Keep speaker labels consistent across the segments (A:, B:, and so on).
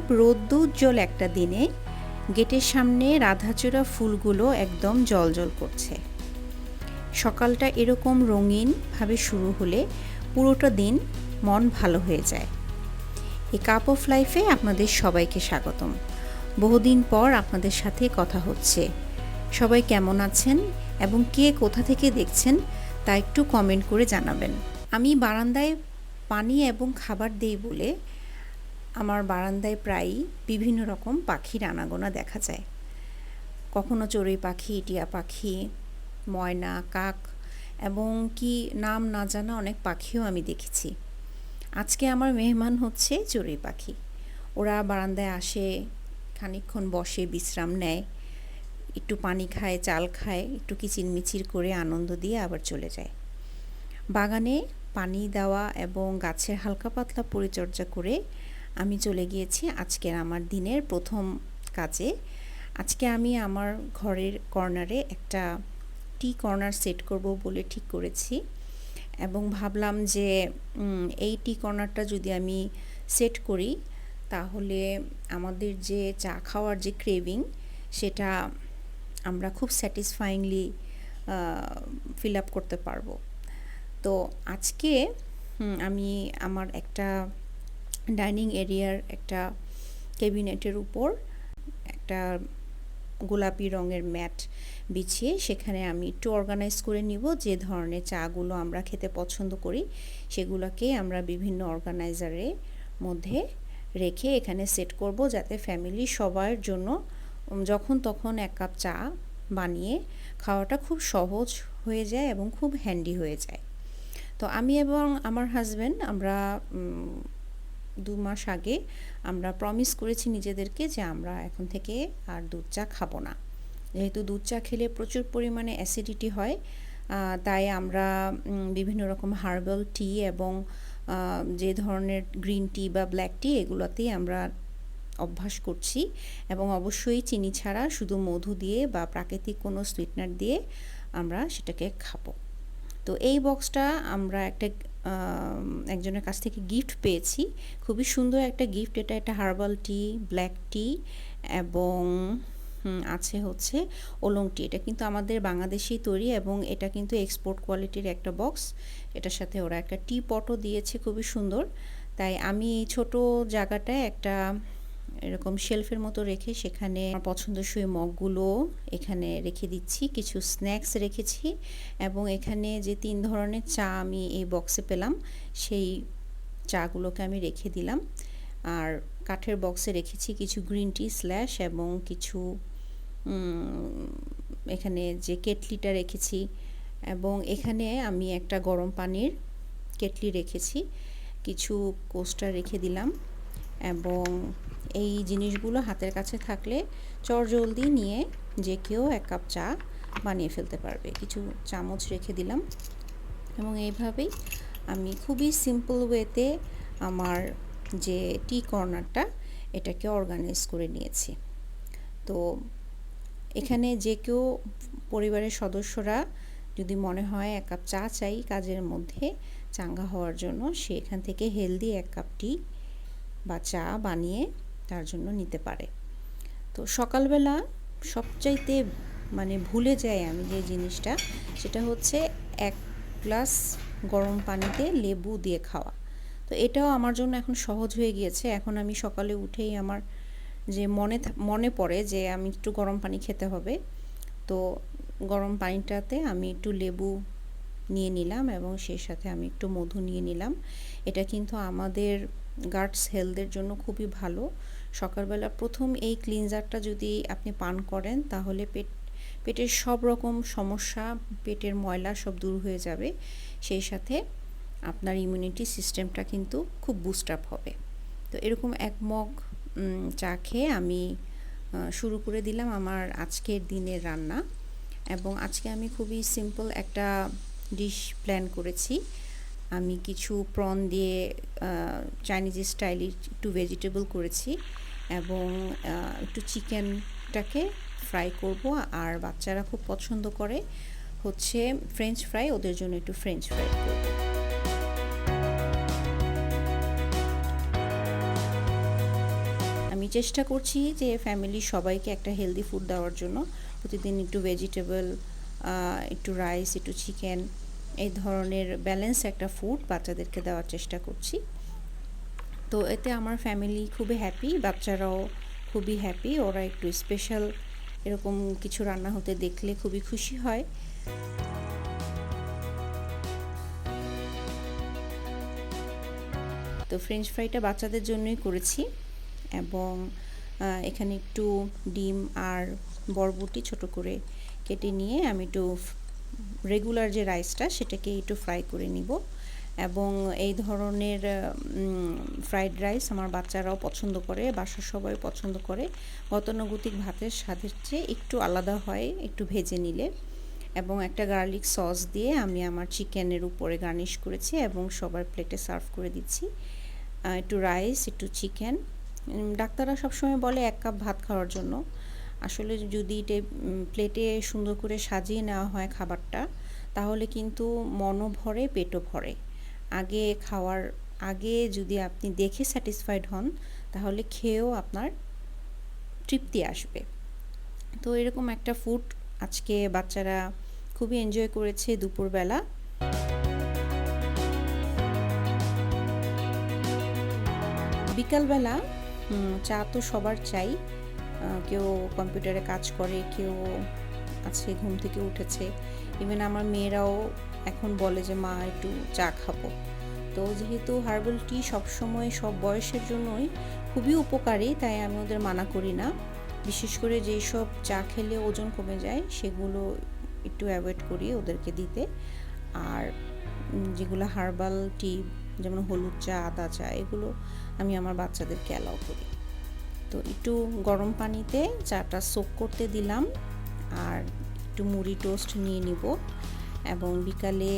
A: খুব রোদ্দুজ্জ্বল একটা দিনে গেটের সামনে রাধাচূড়া ফুলগুলো একদম জলজল করছে। সকালটা এরকম রঙিনভাবে শুরু হলে পুরোটা দিন মন ভালো হয়ে যায়। এই কাপ অফ লাইফে আপনাদের সবাইকে স্বাগতম। বহুদিন পর আপনাদের সাথে কথা হচ্ছে। সবাই কেমন আছেন এবং কে কোথা থেকে দেখছেন তা একটু কমেন্ট করে জানাবেন। আমি বারান্দায় পানি এবং খাবার দেই বলে আমার বারান্দায় প্রায়ই বিভিন্ন রকম পাখির আনাগোনা দেখা যায়। কখনো চড়ুই পাখি, টিয়া পাখি, ময়না, কাক এবং কি নাম না জানা অনেক পাখিও আমি দেখেছি। আজকে আমার মেহমান হচ্ছে চড়ুই পাখি। ওরা বারান্দায় আসে, খানিকক্ষণ বসে, বিশ্রাম নেয়, একটু পানি খায়, চাল খায়, একটু কিচিরমিচির করে আনন্দ দিয়ে আবার চলে যায়। বাগানে পানি দেওয়া এবং গাছের হালকা পাতলা পরিচর্যা করে আমি চলে গিয়েছি আজকের আমার দিনের প্রথম কাজে। আজকে আমি আমার ঘরের কর্নারে একটা টি কর্নার সেট করব বলে ঠিক করেছি এবং ভাবলাম যে এই টি কর্নারটা যদি আমি সেট করি, তাহলে আমাদের যে চা খাওয়ার যে ক্রেভিং, সেটা আমরা খুব স্যাটিসফাইংলি ফিল আপ করতে পারব। তো আজকে আমি আমার একটা ডাইনিং এরিয়ার একটা ক্যাবিনেটের উপর একটা গোলাপি রঙের ম্যাট বিছিয়ে সেখানে আমি একটু অর্গানাইজ করে নিব। যে ধরনের চাগুলো আমরা খেতে পছন্দ করি, সেগুলোকে আমরা বিভিন্ন অর্গানাইজারের মধ্যে রেখে এখানে সেট করব যাতে ফ্যামিলি সবার জন্য যখন তখন এক কাপ চা বানিয়ে খাওয়াটা খুব সহজ হয়ে যায় এবং খুব হ্যান্ডি হয়ে যায়। তো আমি এবং আমার হাজব্যান্ড আমরা দু মাস আগে আমরা প্রমিস করেছি নিজেদেরকে যে আমরা এখন থেকে আর দুধ চা খাব না। যেহেতু দুধ চা খেলে প্রচুর পরিমাণে অ্যাসিডিটি হয় তাই আমরা বিভিন্ন রকম হার্বাল টি এবং যে ধরনের গ্রিন টি বা ব্ল্যাক টি এগুলোতেই আমরা অভ্যাস করছি এবং অবশ্যই চিনি ছাড়া শুধু মধু দিয়ে বা প্রাকৃতিক কোনো সুইটনার দিয়ে আমরা সেটাকে খাব। তো এই বক্সটা আমরা একটা একজনের কাছ থেকে গিফট পেয়েছি। খুবই সুন্দর একটা গিফট এটা একটা হার্বাল টি ব্ল্যাক টি এবং আছে হচ্ছে ওলং টি এটা কিন্তু আমাদের বাংলাদেশেই তৈরি এবং এটা কিন্তু এক্সপোর্ট কোয়ালিটির একটা বক্স এটার সাথে ওরা একটা টি পটও দিয়েছে। খুবই সুন্দর। তাই আমি এই ছোট জায়গাটায় একটা এরকম শেলফের মতো রেখে সেখানে আমার পছন্দসই মগগুলো এখানে রেখে দিচ্ছি, কিছু স্ন্যাক্স রেখেছি এবং এখানে যে তিন ধরনের চা আমি এই বক্সে পেলাম, সেই চাগুলোকে আমি রেখে দিলাম। আর কাঠের বক্সে রেখেছি কিছু গ্রিন টি স্ল্যাশ এবং কিছু এখানে যে কেটলিটা রেখেছি এবং এখানে আমি একটা গরম পানির কেটলি রেখেছি, কিছু কোস্টার রেখে দিলাম এবং এই জিনিসগুলো হাতের কাছে থাকলে চটজলদি নিয়ে যে কেউ এক কাপ চা বানিয়ে ফেলতে পারবে। কিছু চামচ রেখে দিলাম। এবং এইভাবেই আমি খুবই সিম্পল ওয়েতে আমার যে টি কর্নারটা এটাকে অর্গানাইজ করে নিয়েছি। তো এখানে যে কেউ পরিবারের সদস্যরা যদি মনে হয় এক কাপ চা চাই কাজের মধ্যে চাঙ্গা হওয়ার জন্য, সে এখান থেকে হেলদি এক কাপ টি বা চা বানিয়ে তার জন্য নিতে পারে। তো সকালবেলা সবচাইতে মানে ভুলে যাই আমি যে জিনিসটা, সেটা হচ্ছে এক গ্লাস গরম পানিতে লেবু দিয়ে খাওয়া। তো এটাও আমার জন্য এখন সহজ হয়ে গিয়েছে। এখন আমি সকালে উঠেই আমার যে মনে মনে পড়ে যে আমি একটু গরম পানি খেতে হবে। তো গরম পানিটাতে আমি একটু লেবু নিয়ে নিলাম এবং সেই সাথে আমি একটু মধু নিয়ে নিলাম। এটা কিন্তু আমাদের গার্ডস হেলথের জন্য খুবই ভালো। সকালবেলা প্রথম এই ক্লিনজারটা যদি আপনি পান করেন, তাহলে পেট, পেটের সব রকম সমস্যা, পেটের ময়লা সব দূর হয়ে যাবে। সেই সাথে আপনার ইমিউনিটি সিস্টেমটা কিন্তু খুব বুস্ট আপ হবে। তো এরকম এক মগ চা খেয়ে আমি শুরু করে দিলাম আমার আজকের দিনের রান্না। এবং আজকে আমি খুবই সিম্পল একটা ডিশ প্ল্যান করেছি। আমি কিছু প্রন দিয়ে চাইনিজ স্টাইলে একটু ভেজিটেবল করেছি এবং একটু চিকেনটাকে ফ্রাই করব। আর বাচ্চারা খুব পছন্দ করে হচ্ছে ফ্রেঞ্চ ফ্রাই ওদের জন্য একটু ফ্রেঞ্চ ফ্রাই করব। আমি চেষ্টা করছি যে ফ্যামিলি সবাইকে একটা হেলদি ফুড দেওয়ার জন্য। প্রতিদিন একটু ভেজিটেবল একটু রাইস একটু চিকেন এই ধরনের ব্যালেন্স একটা ফুড বাচ্চাদেরকে দেওয়ার চেষ্টা করছি। তো এতে আমার ফ্যামিলি খুবই হ্যাপি বাচ্চারাও খুবই হ্যাপি ওরা একটু স্পেশাল এরকম কিছু রান্না হতে দেখলে খুবই খুশি হয়। তো ফ্রেঞ্চ ফ্রাইটা বাচ্চাদের জন্যই করেছি এবং এখানে একটু ডিম আর বরবটি ছোট করে কেটে নিয়ে আমি একটু রেগুলার যে রাইসটা সেটাকে একটু ফ্রাই করে নিব। এবং এই ধরনের ফ্রাইড রাইস আমার বাচ্চারাও পছন্দ করে, বাসার সবাই পছন্দ করে। গতানুগতিক ভাতের স্বাদের চেয়ে একটু আলাদা হয়, একটু ভেজে নিলে। এবং একটা গার্লিক সস দিয়ে আমি আমার চিকেনের উপরে গার্নিশ করেছি এবং সবার প্লেটে সার্ভ করে দিচ্ছি। একটু রাইস একটু চিকেন ডাক্তাররা সবসময় বলে এক কাপ ভাত খাওয়ার জন্য। আসলে যদি প্লেটে সুন্দর করে সাজিয়ে নেওয়া হয় খাবারটা, তাহলে কিন্তু মনও ভরে, পেটও ভরে। আগে খাওয়ার, আগে যদি আপনি দেখে স্যাটিসফাইড হন, তাহলে খেয়েও আপনার তৃপ্তি আসবে। তো এরকম একটা ফুড আজকে বাচ্চারা খুবই এনজয় করেছে দুপুরবেলা। বিকালবেলা চা তো সবার চাই। কেউ কম্পিউটারে কাজ করে, কেউ আছে ঘুম থেকে উঠেছে। ইভেন আমার মেয়েরাও এখন বলে যে, মা, একটু চা খাব। তো যেহেতু হার্বাল টি সবসময় সব বয়সের জন্যই খুবই উপকারী, তাই আমি ওদের মানা করি না। বিশেষ করে যেই সব চা খেলে ওজন কমে যায়, সেগুলো একটু অ্যাভয়েড করি ওদেরকে দিতে। আর যেগুলো হার্বাল টি, যেমন হলুদ চা, আদা চা, এগুলো আমি আমার বাচ্চাদেরকে অ্যালাউ করি। তো একটু গরম পানিতে চাটা সোক করতে দিলাম আর একটু মুড়ি টোস্ট নিয়ে নিব এবং বিকালে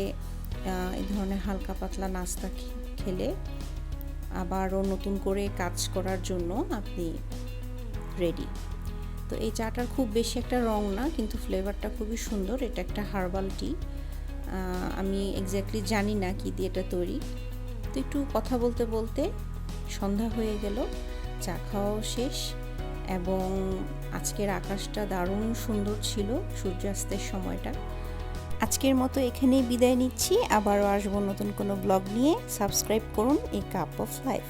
A: এই ধরনের হালকা পাতলা নাস্তা খেলে আবারও নতুন করে কাজ করার জন্য আপনি রেডি তো এই চাটার খুব বেশি একটা রং না, কিন্তু ফ্লেভারটা খুবই সুন্দর। এটা একটা হার্বাল টি আমি এক্স্যাক্টলি জানি না কি দিয়ে এটা তৈরি। তো একটু কথা বলতে বলতে সন্ধ্যা হয়ে গেল। চা খাওয়াও শেষ এবং আজকের আকাশটা দারুণ সুন্দর ছিল সূর্যাস্তের সময়টা। আজকের মতো এখানেই বিদায় নিচ্ছি। আবারও আসব নতুন কোনো ব্লগ নিয়ে। সাবস্ক্রাইব করুন এ কাপ অফ লাইফ।